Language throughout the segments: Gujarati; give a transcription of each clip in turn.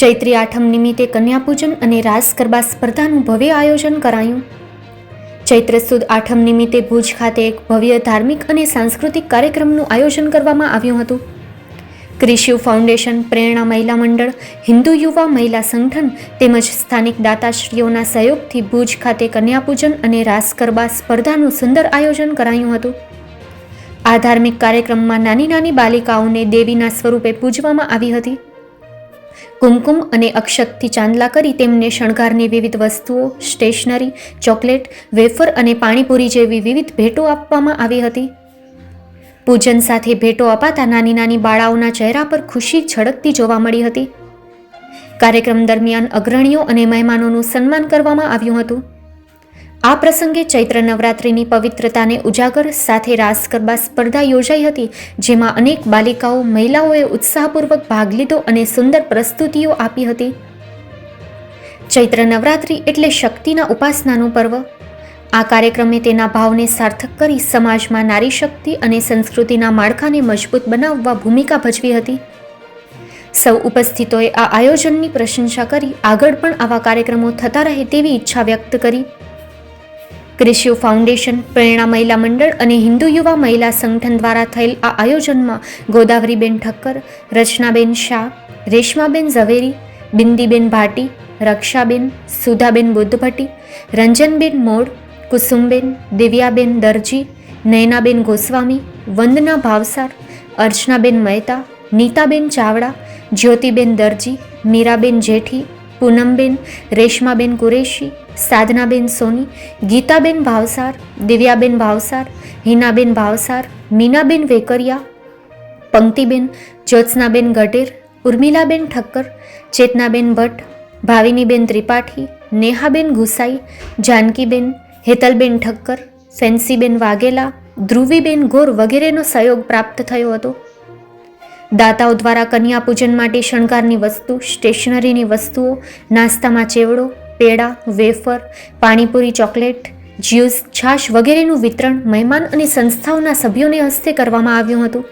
ચૈત્રી આઠમ નિમિત્તે કન્યાપૂજન અને રાસ ગરબા સ્પર્ધાનું ભવ્ય આયોજન કરાયું. ચૈત્ર સુદ આઠમ નિમિત્તે ભુજ ખાતે એક ભવ્ય ધાર્મિક અને સાંસ્કૃતિક કાર્યક્રમનું આયોજન કરવામાં આવ્યું હતું. ક્રિશિવ ફાઉન્ડેશન, પ્રેરણા મહિલા મંડળ, હિન્દુ યુવા મહિલા સંગઠન તેમજ સ્થાનિક દાતાશ્રીઓના સહયોગથી ભુજ ખાતે કન્યાપૂજન અને રાસ ગરબા સ્પર્ધાનું સુંદર આયોજન કરાયું હતું. આ ધાર્મિક કાર્યક્રમમાં નાની નાની બાલિકાઓને દેવીના સ્વરૂપે પૂજવામાં આવી હતી. કુમકુમ અને અક્ષતથી ચાંદલા કરી તેમને શણગારની વિવિધ વસ્તુઓ, સ્ટેશનરી, ચોકલેટ, વેફર અને પાણીપુરી જેવી વિવિધ ભેટો આપવામાં આવી હતી. પૂજન સાથે ભેટો અપાતા નાની નાની બાળાઓના ચહેરા પર ખુશી છળકતી જોવા મળી હતી. કાર્યક્રમ દરમિયાન અગ્રણીઓ અને મહેમાનોનું સન્માન કરવામાં આવ્યું હતું. આ પ્રસંગે ચૈત્ર નવરાત્રિની પવિત્રતાને ઉજાગર સાથે રાસ ગરબા સ્પર્ધા યોજાઈ હતી, જેમાં અનેક બાલિકાઓ મહિલાઓએ ઉત્સાહપૂર્વક ભાગ લીધો અને સુંદર પ્રસ્તુતિઓ આપી હતી. ચૈત્ર નવરાત્રિ એટલે શક્તિના ઉપાસનાનું પર્વ. આ કાર્યક્રમે તેના ભાવને સાર્થક કરી સમાજમાં નારી શક્તિ અને સંસ્કૃતિના માળખાને મજબૂત બનાવવા ભૂમિકા ભજવી હતી. સૌ ઉપસ્થિતોએ આ આયોજનની પ્રશંસા કરી આગળ પણ આવા કાર્યક્રમો થતા રહે તેવી ઈચ્છા વ્યક્ત કરી. ક્રિશિવ ફાઉન્ડેશન પ્રેરણા મહિલા મંડળ અને હિન્દુ યુવા મહિલા સંગઠન દ્વારા થયેલ આ આયોજનમાં ગોદાવરીબેન ઠક્કર, રચનાબેન શાહ, રેશમાબેન ઝવેરી, બિંદીબેન ભાટી, રક્ષાબેન, સુધાબેન બુદ્ધભટ્ટી રંજનબેન મોડ, કુસુમબેન, દિવ્યાબેન દરજી, નયનાબેન ગોસ્વામી, વંદના ભાવસાર, અર્ચનાબેન મહેતા, નીતાબેન ચાવડા, જ્યોતિબેન દરજી, મીરાબેન જેઠી, પૂનમબેન, રેશમાબેન કુરેશી સાધનાબેન સોની, ગીતાબેન ભાવસાર, દિવ્યાબેન ભાવસાર, હિનાબેન ભાવસાર, મીનાબેન વેકરિયા, પંક્તિબેન, જ્યોત્સનાબેન ગઢેર, ઉર્મિલાબેન ઠક્કર, ચેતનાબેન ભટ્ટ, ભાવિનીબેન ત્રિપાઠી, નેહાબેન ગુસાઈ, જાનકીબેન, હેતલબેન ઠક્કર, ફેન્સીબેન વાઘેલા, ધ્રુવીબેન ગોર વગેરેનો સહયોગ પ્રાપ્ત થયો હતો. દાતાઓ દ્વારા કન્યા પૂજન માટે શણગારની વસ્તુ, સ્ટેશનરીની વસ્તુઓ, નાસ્તામાં ચેવડો પેડા, વેફર, પાણીપુરી, ચોકલેટ, જ્યુસ, છાશ વગેરેનું વિતરણ મહેમાન અને સંસ્થાઓના સભ્યોને હસ્તે કરવામાં આવ્યું હતું.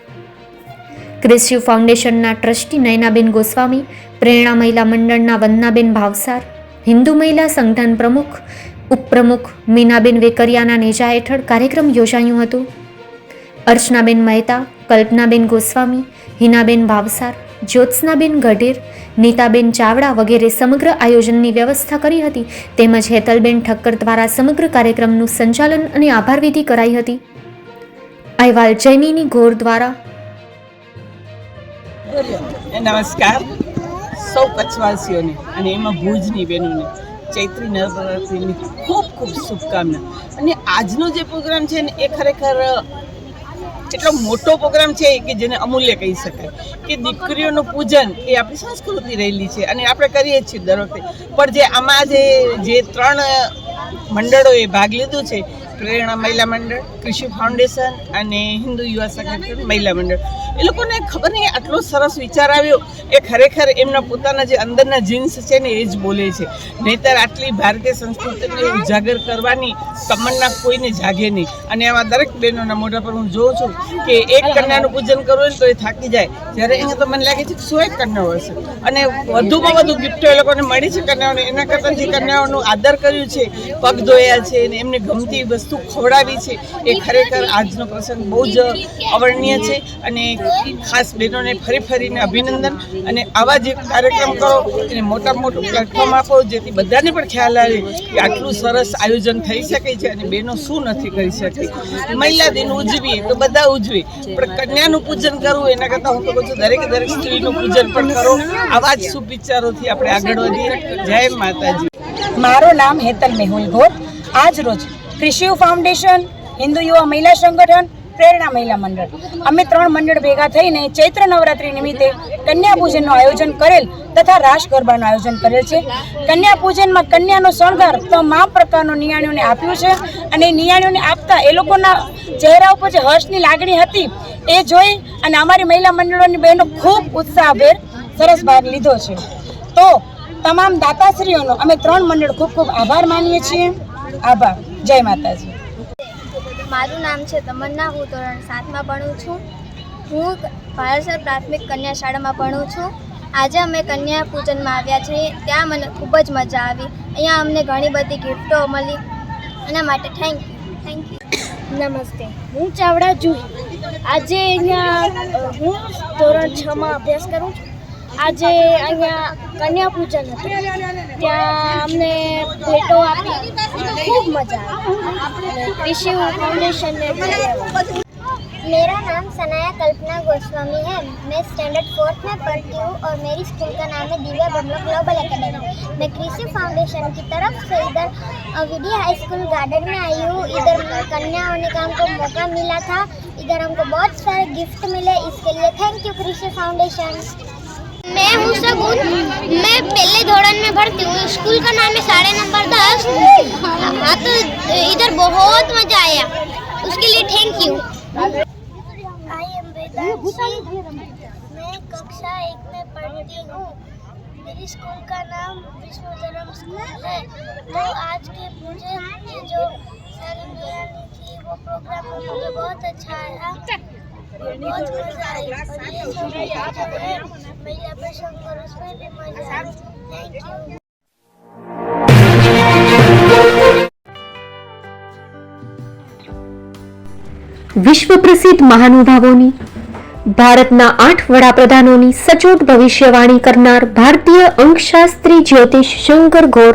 ક્રિસ્યુ ફાઉન્ડેશનના ટ્રસ્ટી નયનાબેન ગોસ્વામી, પ્રેરણા મહિલા મંડળના વંદનાબેન ભાવસાર, હિન્દુ મહિલા સંગઠન પ્રમુખ, ઉપપ્રમુખ મીનાબેન વેકરિયાના નેજા હેઠળ કાર્યક્રમ યોજાયું હતું. અર્ચનાબેન મહેતા, કલ્પનાબેન ગોસ્વામી, હિનાબેન ભાવસાર જ્યોત્સનાબેન ગઢેર, નીતાબેન ચાવડા વગેરે સમગ્ર આયોજનની વ્યવસ્થા કરી હતી, તેમજ હેતલબેન ઠક્કર દ્વારા સમગ્ર કાર્યક્રમનું સંચાલન અને આભારવિધિ કરાઈ હતી. અહેવાલ જૈનીની ગોર દ્વારા. નમસ્કાર. સૌ કચ્છવાસીઓને અને એમાં ભુજની બહેનોને ચૈત્રી નવરાત્રિની ખૂબ ખૂબ શુભકામના. અને આજનો જે પ્રોગ્રામ છે ને, એ ખરેખર એટલો મોટો પ્રોગ્રામ છે કે જેને અમૂલ્ય કહી શકાય. કે દીકરીઓનું પૂજન એ આપણી સંસ્કૃતિ રહેલી છે અને આપણે કરીએ છીએ દર વખતે પણ જે આમાં જે જે ત્રણ મંડળોએ ભાગ લીધું છે પ્રેરણા મહિલા મંડળ, કૃષિ ફાઉન્ડેશન અને હિન્દુ યુવા સંગઠન મહિલા મંડળ. એ લોકોને ખબર નહીં, આટલો સરસ વિચાર આવ્યો. એ ખરેખર એમના પોતાના જે અંદરના જીન્સ છે ને, એ જ બોલે છે. નહીતર આટલી ભારતીય સંસ્કૃતિને ઉજાગર કરવાની તમન્ના કોઈને જાગે નહીં. અને આમાં દરેક બહેનોના મોઢા પર હું જોઉં છું કે એક કન્યાનું પૂજન કરવું હોય તો એ થાકી જાય. જ્યારે અહીંયા તો મને લાગે છે કે સો એક કન્યાઓ હશે. અને વધુમાં વધુ ગિફ્ટો એ લોકોને મળી છે કન્યાઓને. એના કરતાં જે કન્યાઓનું આદર કર્યું છે, પગ ધોયા છે અને એમને ગમતી વસ્તુ ખવડાવી છે, એ ખરેખર આજનો પ્રસંગ બહુ જ અવર્ણનીય છે અને ખાસ બહેનોને ફરી ફરીને અભિનંદન. અને આવા જે કાર્યક્રમ કરો, એને મોટા મોટું પ્લેટફોર્મ આપો, જેથી બધાને પણ ખ્યાલ આવે કે આટલું સરસ આયોજન થઈ શકે છે અને બહેનો શું નથી કરી શકતી મહિલા દિન ઉજવીએ તો બધા ઉજવે, પણ કન્યાનું પૂજન કરવું એના કરતાં હું તો કહું છું, દરેકે દરેક સ્ત્રીનું પૂજન પણ કરો. આવા જ શુભ વિચારોથી આપણે આગળ વધીએ. જય માતાજી. મારું નામ હેતલ મેહુલ ઘોર આજ રોજ ક્રિશિવ ફાઉન્ડેશન, હિન્દુ યુવા મહિલા સંગઠન, પ્રેરણા મહિલા મંડળ. અમે ત્રણ મંડળ ભેગા થઈને ચૈત્ર નવરાત્રિ નિમિત્તે કન્યા પૂજનનું આયોજન કરેલ તથા રાસ ગરબાનું આયોજન કરેલ છે. કન્યા પૂજનમાં કન્યાનો શણગાર તમામ પ્રકારનો નિયાણીઓને આપ્યું છે અને નિયાણીઓને આપતા એ લોકોના ચહેરા ઉપર જે હર્ષની લાગણી હતી એ જોઈ અને અમારી મહિલા મંડળોની બહેનો ખૂબ ઉત્સાહભેર સરસ ભાગ લીધો છે. તો તમામ દાતાશ્રીઓનો અમે ત્રણ મંડળ ખૂબ ખૂબ આભાર માનીએ છીએ. આભાર. જય માતાજી. મારું નામ છે તમન્ના હું ધોરણ સાતમાં ભણું છું. હું ભારસર પ્રાથમિક કન્યા શાળામાં ભણું છું. આજે અમે કન્યા પૂજનમાં આવ્યા છીએ. ત્યાં મને ખૂબ જ મજા આવી. અહીંયા અમને ઘણી બધી ગિફ્ટો મળી. એના માટે થેન્ક યુ થેન્ક યુ નમસ્તે. હું ચાવડા જુહી. આજે અહીંયા હું ધોરણ છમાં અભ્યાસ કરું છું. आज અહીંયા कन्या पूजन હતું. ત્યાં અમને ભેટો આપી. ખૂબ फाउंडेशन ने मेरा नाम सनाया कल्पना गोस्वामी है। मैं स्टैंडर्ड फोर्थ में पढ़ती हूँ और मेरी स्कूल का नाम है दिव्या बंगलो ग्लोबल अकेडमी मैं कृषि फाउंडेशन की तरफ़ से इधर अविधि हाई स्कूल गार्डन में आई हूँ। इधर कन्या होने का हमको मौका मिला था। इधर हमको बहुत सारे गिफ्ट मिले। इसके लिए थैंक यू कृषि फाउंडेशन मैं हूँ सगुन मैं पहले धोरण में पढ़ती हूँ। स्कूल का नाम है साढ़े नंबर दस। हाँ तो इधर बहुत मज़ा आया। उसके लिए थैंक यू मैं कक्षा एक में पढ़ती हूँ। मेरी स्कूल का नाम विश्व धर्म स्कूल है। तो आज के मुझे जो थी, वो प्रोग्राम मुझे बहुत अच्छा आया। વિશ્વ પ્રસિદ્ધ મહાનુભાવોની ભારતના આઠ વડાપ્રધાનોની સચોટ ભવિષ્યવાણી કરનાર ભારતીય અંકશાસ્ત્રી જ્યોતિષ શંકર ગોર